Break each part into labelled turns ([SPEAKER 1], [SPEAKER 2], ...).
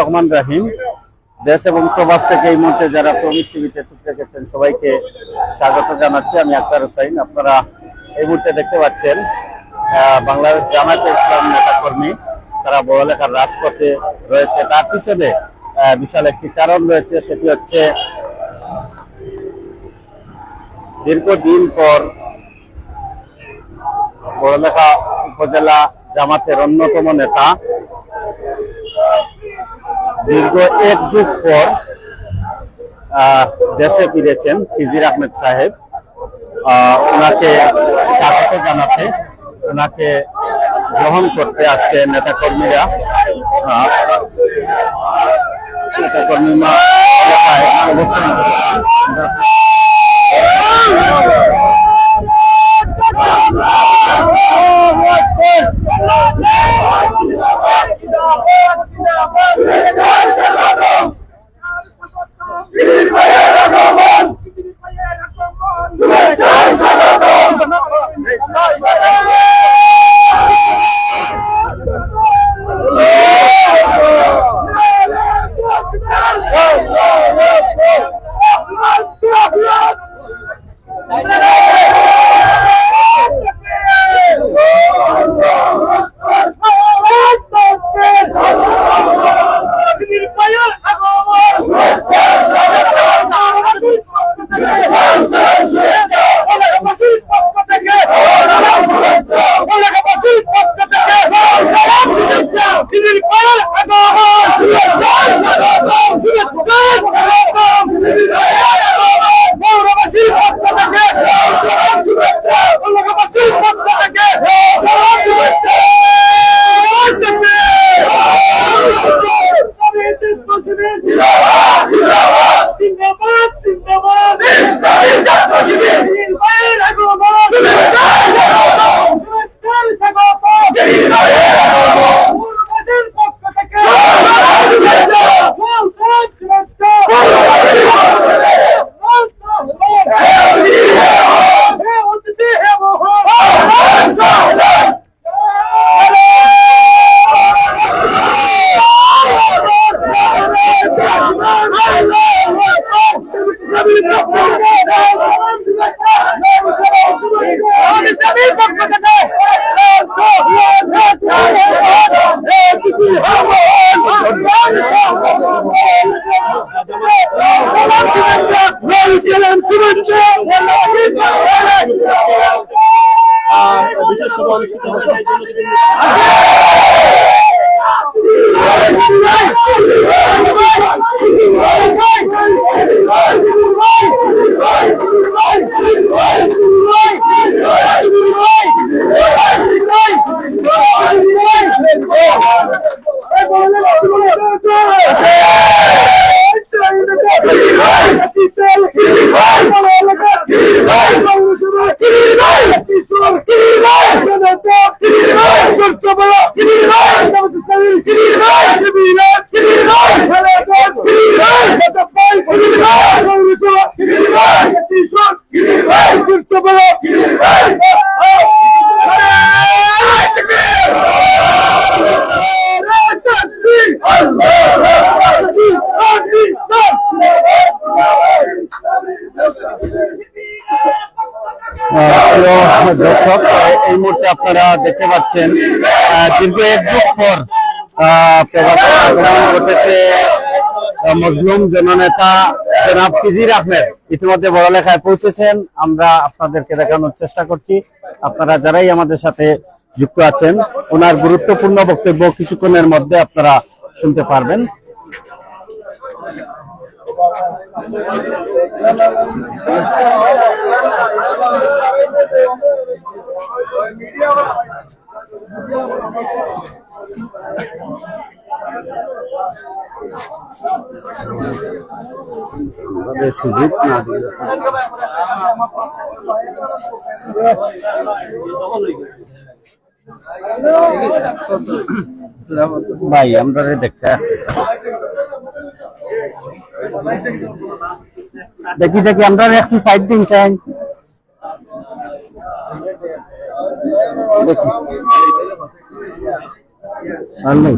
[SPEAKER 1] রহমান রাহিম, দেশ এবং প্রবাস থেকে এই মুহূর্তে যারা প্রমিস টিভিতে চোখ রেখেছেন সবাইকে স্বাগত জানাচ্ছি। আমি আক্তার হোসাইন, আপনারা এই মুহূর্তে দেখতে পাচ্ছেন বাংলাদেশ জামায়াতে ইসলাম নেতা কর্মী তারা বড়লেখার রাজপথে রয়েছে। তার পিছনে বিশাল একটি কারণ রয়েছে, সেটি হচ্ছে দীর্ঘদিন পর বড়লেখা উপজেলা জামাতের অন্যতম নেতা দীর্ঘ এক যুগ পর দেশে ফিরেছেন খিজির আহমেদ সাহেব। ওনাকে স্বাগত জানাতে, ওনাকে গ্রহণ করতে আজকে নেতা কর্মীরা নেতা কর্মীরা এলাকায় অবস্থান করেছেন। আহ, প্রিয় দর্শক, এই মুহূর্তে আপনারা দেখতে পাচ্ছেন দীর্ঘ এক যুগ পর ঘটেছে মজলুম জননেতা জনাব কিজির আহমেদ। ইতিমধ্যে বড়লেখায় পৌঁছেছেন, আমরা আপনাদেরকে দেখানোর চেষ্টা করছি। আপনারা যারাই আমাদের সাথে যুক্ত আছেন, ওনার গুরুত্বপূর্ণ বক্তব্য কিছুক্ষণের মধ্যে আপনারা শুনতে পারবেন। আমাদের সুযোগ না দিলে ভাই আমরা দেখতে আসতেছি। দেখি দেখি আমরা একটু সাইড দিন চাই দেখি। আর নেই।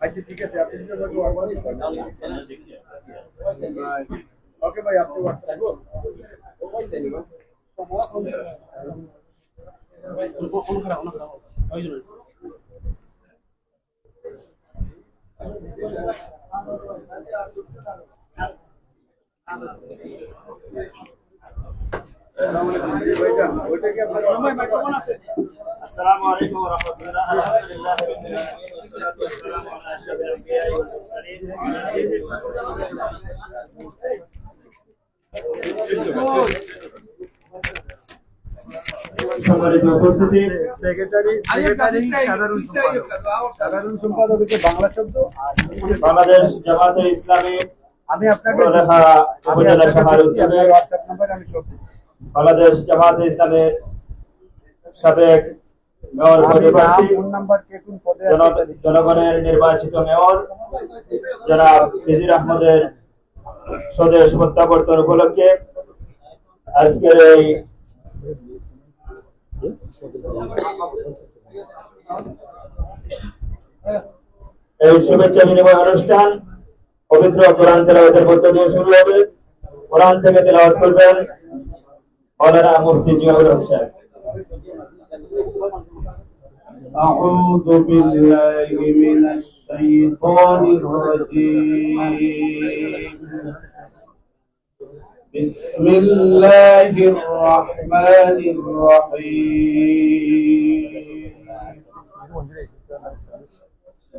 [SPEAKER 2] আচ্ছা ঠিক আছে আপনি ওকে ভাই আপনি হোয়াটসঅ্যাপ
[SPEAKER 3] السلام عليكم ورحمة الله الحمد لله رب العالمين والصلاة والسلام على أشرف الأنبياء والمرسلين সম্মানিত উপস্থিতি
[SPEAKER 2] সেক্রেটারি সেক্রেটারি সাধারণ সম্পাদক সাধারণ সম্পাদক হচ্ছে বাংলা শব্দ আর
[SPEAKER 3] বাংলাদেশ জামাতে ইসলামী
[SPEAKER 2] আমি আপনাকে।
[SPEAKER 3] বাংলাদেশ জামাতে ইসলামের সাবেক মেয়র। জনগণের নির্বাচিত মেয়র জনাব ফিজির আহমদের স্বদেশ প্রত্যাবর্তন উপলক্ষে আজকের এই এই শুভেচ্ছা বিনিময় অনুষ্ঠান পবিত্র কোরআন তেলাওয়াতের মধ্য দিয়ে শুরু হবে কোরআন থেকে তেলাওয়াত করবেন মৌলানা মুফতি জিয়াউর রহমান সাহেব
[SPEAKER 1] أعوذ بالله من الشيطان الرجيم بسم الله الرحمن الرحيم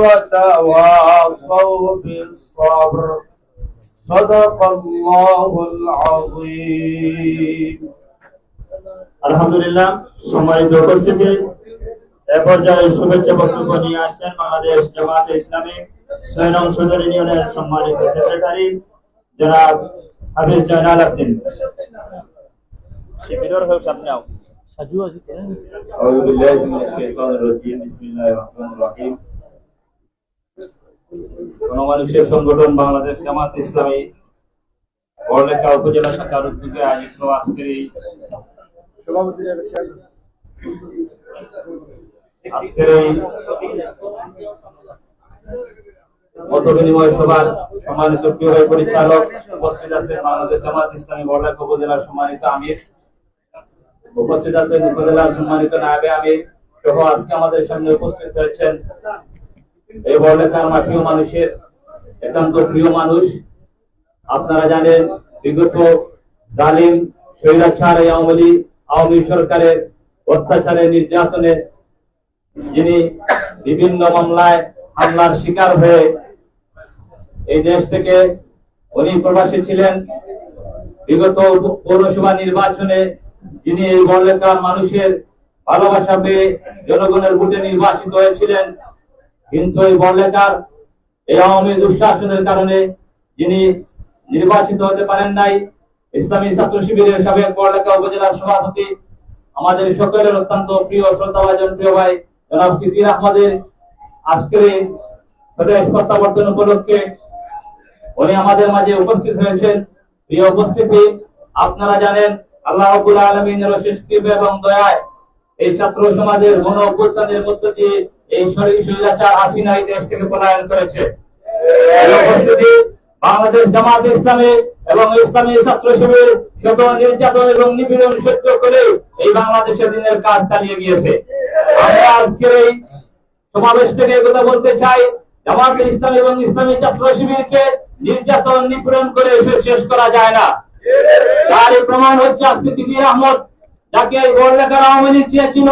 [SPEAKER 1] وتواصوا بالصبر صدق الله العظيم
[SPEAKER 3] আলহামদুলিল্লাহ সম্মানিত উপস্থিতি এ পর্যায়ে শুভেচ্ছা বক্তব্য নিয়ে আসছেন বাংলাদেশ জামাতে ইসলামী ছয় নং সদর ইউনিয়নের সম্মানিত সেক্রেটারি জনাব হাফিজ জয়নাল আব্দিন শিবিরের হোক সামনে আও أعوذ بالله من الشيطان الرجيم بسم الله الرحمن الرحيم গণমানুষের সংগঠন বাংলাদেশ জামাত ইসলামী বড়লেখা উপজেলা শাখার উদ্যোগে আয়োজিত আজকের এই আজকের এই মত বিনিময় সভার সম্মানিত প্রিয় পরিচালক উপস্থিত আছেন বাংলাদেশ জামাত ইসলামী বড়লেখা উপজেলার সম্মানিত আমির। উপস্থিত আছেন উপজেলার সম্মানিত নায়বে আমির সহ আজকে আমাদের সামনে উপস্থিত হয়েছেন এই বড়লেখার মাটিও মানুষের একান্ত প্রিয় মানুষ। আপনারা জানেন বিগত জালিম স্বৈরাচার আওয়ামী লীগ, আওয়ামী সরকারের অত্যাচারে নির্যাতনে যিনি বিভিন্ন মামলায় হামলার শিকার হয়ে এই দেশ থেকে উনি প্রবাসী ছিলেন। বিগত পৌরসভা নির্বাচনে যিনি এই বড়লেখার মানুষের ভালোবাসা পেয়ে জনগণের ভোটে নির্বাচিত হয়েছিলেন কিন্তু এই বড়লেখার এই আওয়ামী দুঃশাসনের কারণে যিনি নির্বাচিত হতে পারেন নাই, ইসলামী ছাত্র শিবিরের সাবেক বড়লেখা উপজেলার সভাপতি, আমাদের সকলের অত্যন্ত প্রিয় শ্রদ্ধাভাজন প্রিয় ভাই জনাব কিফির আহমদের আজকের এই স্বদেশ প্রত্যাবর্তন উপলক্ষে উনি আমাদের মাঝে উপস্থিত হয়েছেন। প্রিয় উপস্থিতি, আপনারা জানেন আল্লাহ আলামিনের অশেষ এবং দয়ায় এই ছাত্র সমাজের গণ অভ্যুত্থানের মধ্য দিয়ে এই হাসিনা এই দেশ থেকে পলায়ন করেছে। বাংলাদেশ জামাত ইসলামী এবং ইসলামী ছাত্র শিবির শত নির্যাতন এবং সহ্য করে এই বাংলাদেশের দিনের কাজ চালিয়ে গিয়েছে। এই সমাবেশ থেকে বলতে চাই, জামাতে ইসলাম এবং ইসলামী ছাত্র শিবিরকে নির্যাতন, নিপীড়ন করে শেষ করা যায় না। তার প্রমাণ হচ্ছে আজকে আহমদ, যাকে এই বড়লেখার আওয়ামী লীগ চেয়েছিল,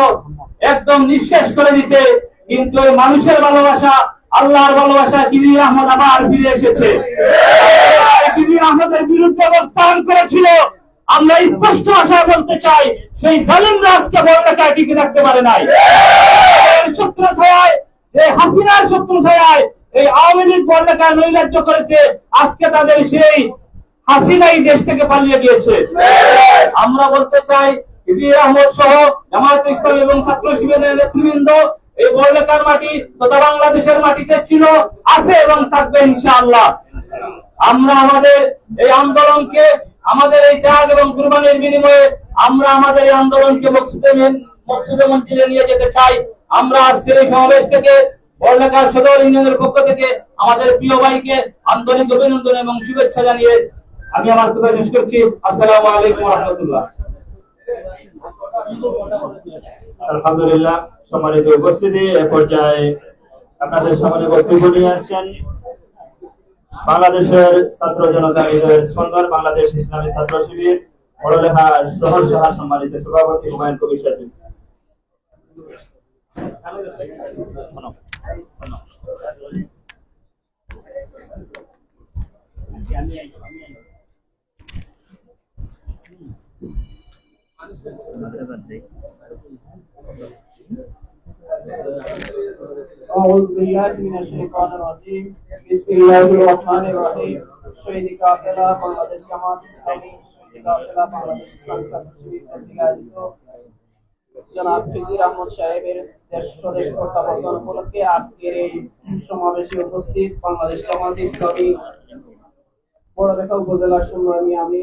[SPEAKER 3] একদম নিঃশেষ করে দিতে কিন্তু মানুষের ভালোবাসা, আল্লাহর ভালোবাসা দিদি আহমদ আবার ফিরে এসেছে। আহমদের বিরুদ্ধে অবস্থান করেছিল। আমরা স্পষ্ট ভাষায় বলতে চাই, সেই জালিম রাজকে বড়লেখায় টিকে রাখতে পারে নাই। শত্রু ছায় এই হাসিনার শত্রু ছায় এই আওয়ামী লীগ বড়লেখায় নৈরাজ্য করেছে। আজকে তাদের সেই হাসিনাই দেশ থেকে পালিয়ে গিয়েছে। আমরা বলতে চাই ইজির আহমদ সহ জামায়াত ইসলাম এবং ছাত্র শিবিরের নেতৃবৃন্দ এই বড়লেখার মাটি তথা বাংলাদেশের মাটিতে ছিল, আছে এবং থাকবে ইনশাআল্লাহ। আমরা আমাদের এই আন্দোলনকে, আমাদের এই ত্যাগ এবং কুরবানির বিনিময়ে আমরা আমাদের এই আন্দোলনকে মকসুদে মন্দিরে নিয়ে যেতে চাই। আমরা আজকের এই সমাবেশ থেকে বড়লেখার সদর ইউনিয়নের পক্ষ থেকে আমাদের প্রিয় ভাইকে আন্তরিক অভিনন্দন এবং শুভেচ্ছা জানিয়ে আমি আমার কথা শেষ করছি। আসসালামু আলাইকুম রহমতুল্লাহ।
[SPEAKER 4] আলহামদুলিল্লাহ, সম্মানিত উপস্থিতি। এ পর্যায়ে আপনাদের সামনে বক্তব্য নিয়ে আসছেন বাংলাদেশের ছাত্র জনতা হৃদয়ের স্পন্দন, বাংলাদেশ ইসলামী ছাত্র শিবির পড়ালেখা শহর সম্মানিত সভাপতি হুমায়ুন কবির সাথী
[SPEAKER 5] أعوذ بالله من الشيطان الرجيم بسم الله الرحمن الرحيم শহীদ কাফেলা বাংলাদেশ জামাত ইসলামী শহীদ কাফেলা বাংলাদেশ ইসলামী ছাত্র শিবির কর্তৃক আয়োজিত জনাব ফিজির আহমদ সাহেবের দেশ স্বদেশ প্রত্যাবর্তন উপলক্ষে আজকের এই সমাবেশে উপস্থিত বাংলাদেশ জামাত ইসলামী বড়লেখা উপজেলার সংগ্রামী আমি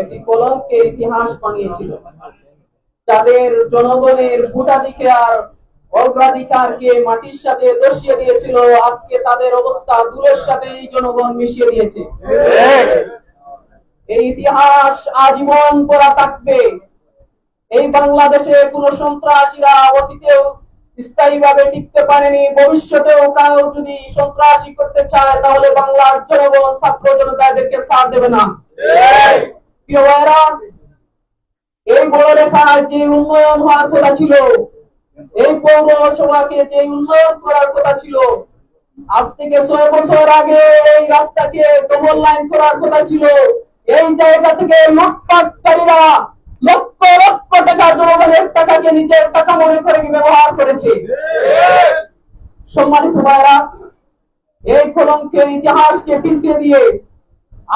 [SPEAKER 5] একটি কলঙ্কের ইতিহাস বানিয়েছিল। যাদের জনগণের ভোটাধিকার, অগ্রাধিকারকে মাটির সাথে দর্শিয়ে দিয়েছিল, আজকে তাদের অবস্থা দূরের সাথে এই জনগণ মিশিয়ে দিয়েছে। এই ইতিহাস আজীবন পড়া থাকবে। এই বাংলাদেশে কোন সন্ত্রাসীরা অতীতেও স্থায়ীভাবে টিকতে পারেনি, ভবিষ্যতেও কাউ যদি সন্ত্রাসী করতে চায়, তাহলে বাংলার জনগণ, ছাত্র জনতা এদেরকে সাথ দেবে না। এই বড় লেখার যে উন্নয়ন হওয়ার কথা ছিল, এই পৌরসভাকে যে উন্নয়ন করার কথা ছিল, আজ থেকে ছয় বছর আগে এই রাস্তাকে ডবল লাইন করার কথা ছিল। এই জায়গা থেকে লুটপাটকারীরা লক্ষ লক্ষ টাকা, জনগণের টাকাকে নিজের টাকা মনে করে ব্যবহার করেছে। সম্মানিত ভাইরা এই কলঙ্কের ইতিহাসকে পিছিয়ে দিয়ে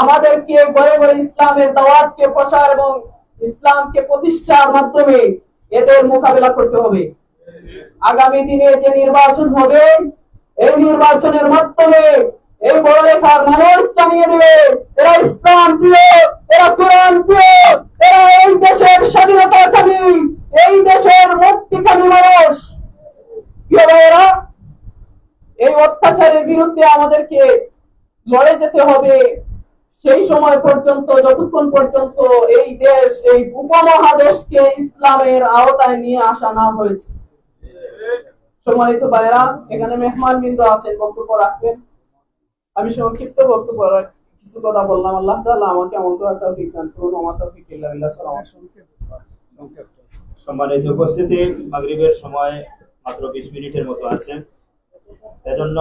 [SPEAKER 5] আমাদেরকে ঘরে ঘরে ইসলামের দাওয়াতকে প্রসার এবং ইসলামকে প্রতিষ্ঠার মাধ্যমে এদের মোকাবেলা করতে হবে। আগামী দিনে যে নির্বাচন হবে, এই নির্বাচনের মাধ্যমে এই বড় লেখার মানুষ জানিয়ে দেবে, এরা ইসলাম প্রিয়, এরা কোরআন প্রিয়, এরা এই দেশের স্বাধীনতা কামী, এই দেশের মুক্তিকামী মানুষ। প্রিয় ভাইয়েরা, এই অত্যাচারের বিরুদ্ধে আমাদেরকে লড়ে যেতে হবে। সেই সময় পর্যন্ত, যতক্ষণ পর্যন্ত এই দেশ, এই উপমহাদেশকে ইসলামের আওতায় নিয়ে আসা না হয়েছে। সম্মানিত ভাইরা এখানে মেহমান বিন্দু আছেন, বক্তব্য রাখবেন। আমি সংক্ষিপ্ত বক্তব্য কিছু কথা বললাম। আল্লাহ আমাকে আমল করার তৌফিক দান করুন। তৌফিক
[SPEAKER 4] সম্মানিত উপস্থিতি, মাগরিবের সময় মাত্র বিশ মিনিটের মতো আছে। এজন্য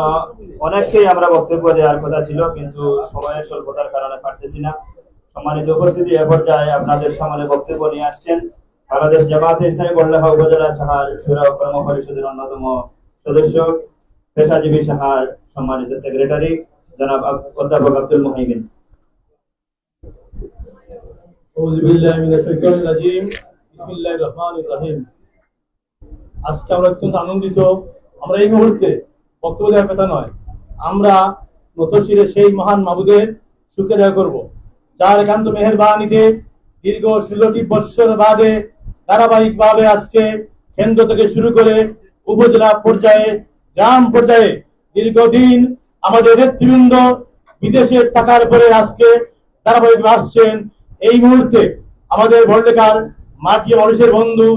[SPEAKER 4] অনেককেই আমরা বক্তব্য দেওয়ার কথা ছিল, কিন্তু সময়ের স্বল্পতার কারণে পারতেছি না। সম্মানিত উপস্থিতি, এ পর্যায়ে আপনাদের সামনে বক্তব্য নিয়ে আসছেন বাংলাদেশ জামাতে ইসলামী বল্লাহ উপজেলা সাহার সুরা কর্ম পরিষদের অন্যতম সদস্য, পেশাজীবী সাহার সম্মানিত সেক্রেটারি, জনাব অধ্যাপক আব্দুল মহিমিন
[SPEAKER 6] আজকে আমরা অত্যন্ত আনন্দিত। আমরা এই মুহূর্তে বক্তব্য দেওয়ার কথা নয়। আমরা নতশিরে সেই মহান মাবুদের সুখে দেওয়া করব। যার একান্ত মেহেরবানিতে দীর্ঘ ষোলোটি বৎসর বাদে ধারাবাহিকভাবে আজকে কেন্দ্র থেকে শুরু করে উপজেলা পর্যায়ে, গ্রাম পর্যায়ে দীর্ঘদিন আমাদের নেতৃবৃন্দ বিদেশে থাকার পরে আজকে ধারাবাহিক আসছেন। এই মুহূর্তে আমাদের ভল্টেকার মাটি মানুষের বন্ধু